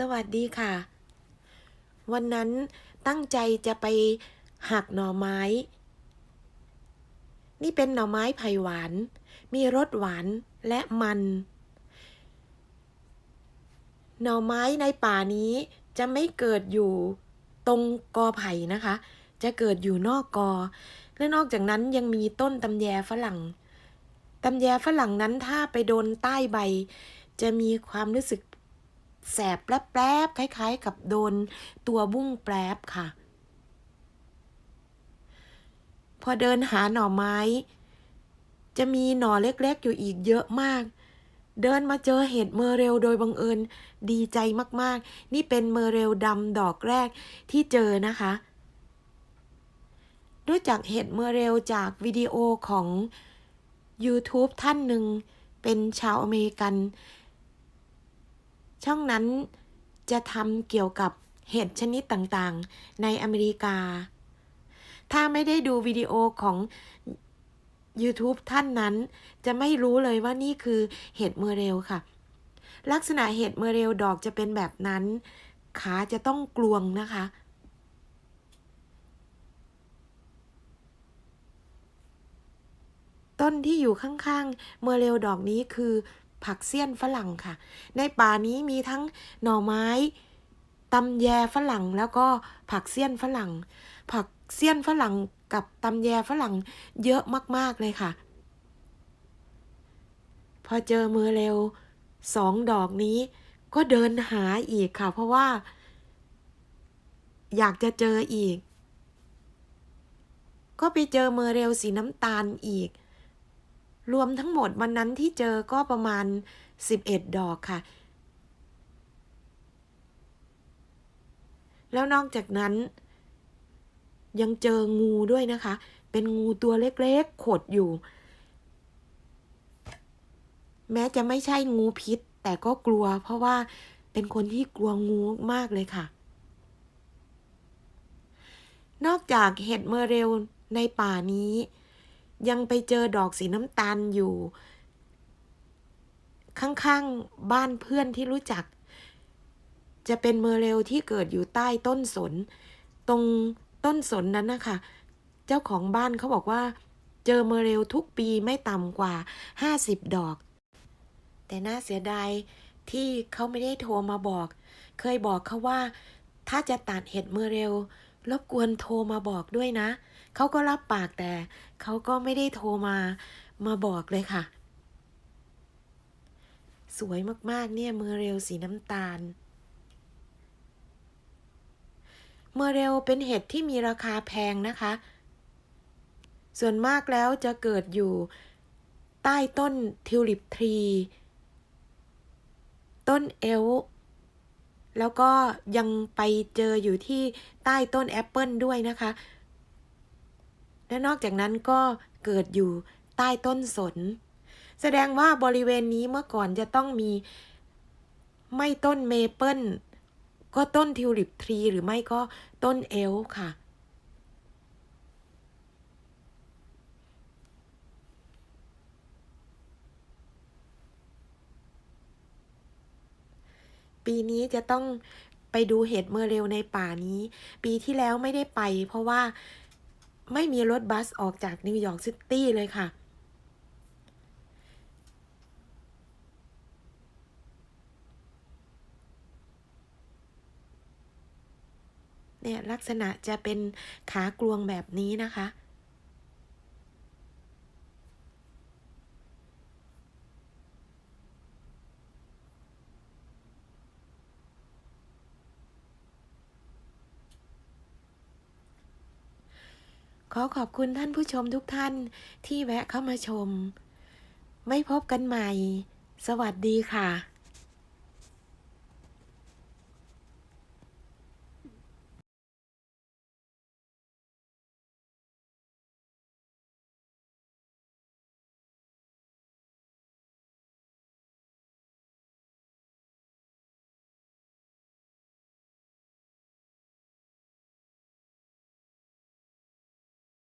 สวัสดีค่ะ วันนั้นตั้งใจจะไปหักหน่อไม้ นี่เป็นหน่อไม้ไผ่หวาน มีรสหวานและมัน หน่อไม้ในป่านี้จะไม่เกิดอยู่ตรงกอไผ่นะคะ จะเกิดอยู่นอกกอ และนอกจากนั้นยังมีต้นตำแยฝรั่งตำแยฝรั่งนั้นถ้าไปโดนใต้ใบ จะมีความรู้สึก แสบแปรบๆคล้าย ๆ กับโดนตัวบุ้งแปรบค่ะ พอเดินหาหน่อไม้ จะมีหน่อเล็กๆ อยู่อีกเยอะมาก เดินมาเจอเห็ดเมอเรลโดยบังเอิญดีใจมากๆ นี่เป็นเมอเรลดำดอกแรกที่เจอนะคะรู้จักเห็ดเมอเรลจากวิดีโอของ YouTube ท่านหนึ่งเป็นชาวอเมริกัน ช่องนั้นจะทำเกี่ยวกับเห็ดชนิดต่างๆ ในอเมริกา ถ้าไม่ได้ดูวิดีโอของ YouTube ท่านนั้น จะไม่รู้เลยว่านี่คือเห็ดเมอเรลค่ะ ลักษณะเห็ดเมอเรลดอกจะเป็นแบบนั้น ขาจะต้องกลวงนะคะต้นที่อยู่ข้างๆ เมอเรลดอกนี้คือ ผักเสี้ยนฝรั่งค่ะ ในป่านี้มีทั้งหน่อไม้ตำแยฝรั่งแล้วก็ผักเสี้ยนฝรั่ง ผักเสี้ยนฝรั่งกับตำแยฝรั่งเยอะมาก ๆ เลยค่ะ พอเจอเมอเรลสองดอกนี้ก็เดินหาอีกค่ะ เพราะว่า อยากจะเจออีก ก็ไปเจอเมอเรลสีน้ำตาลอีก รวมทั้งหมดวันนั้นที่เจอก็ประมาณ 11 ดอกค่ะ แล้วนอกจากนั้น ยังเจองูด้วยนะคะ เป็นงูตัวเล็กๆ ขดอยู่ แม้จะไม่ใช่งูพิษ แต่ก็กลัวเพราะว่าเป็นคนที่กลัวงูมากเลยค่ะ นอกจากเห็ดเมอเรลในป่านี้ ยังไปเจอดอกสีน้ำตาลอยู่ ข้างๆบ้านเพื่อนที่รู้จัก จะเป็นเมอเรลที่เกิดอยู่ใต้ต้นสน ตรงต้นสนนั้นนะคะเจ้าของบ้านเขาบอกว่า เจอเมอเรลทุกปีไม่ต่ำกว่า 50 ดอก แต่น่าเสียดายที่เขาไม่ได้โทรมาบอก เคยบอกเขาว่า ถ้าจะตัดเห็ดเมอเรลรบกวนโทรมาบอกด้วยนะ เขาก็รับปากแต่เขาก็ไม่ได้โทรมามาบอกเลยค่ะ สวยมากๆเนี่ยเมอเรลสีน้ำตาล เมอเรลเป็นเห็ดที่มีราคาแพงนะคะ ส่วนมากแล้วจะเกิดอยู่ใต้ต้นทิวลิปทรี ต้นเอลแล้วก็ยังไปเจออยู่ที่ใต้ต้นแอปเปิลด้วยนะคะ และนอกจากนั้นก็เกิดอยู่ใต้ต้นสน แสดงว่าบริเวณนี้เมื่อก่อนจะต้องมีไม่ต้นเมเปิลก็ต้นทิวลิปทรีหรือไม่ก็ต้นเอลค่ะ ปีนี้จะต้องไปดูเห็ดเมอเรลในป่านี้ ปีที่แล้วไม่ได้ไปเพราะว่า ไม่มีรถบัสออกจากนิวยอร์กซิตี้เลยค่ะ เนี่ยลักษณะจะเป็นขากลวงแบบนี้นะคะ ขอขอบคุณท่านผู้ชมทุกท่านที่แวะเข้ามาชม ไม่พบกันใหม่ สวัสดีค่ะ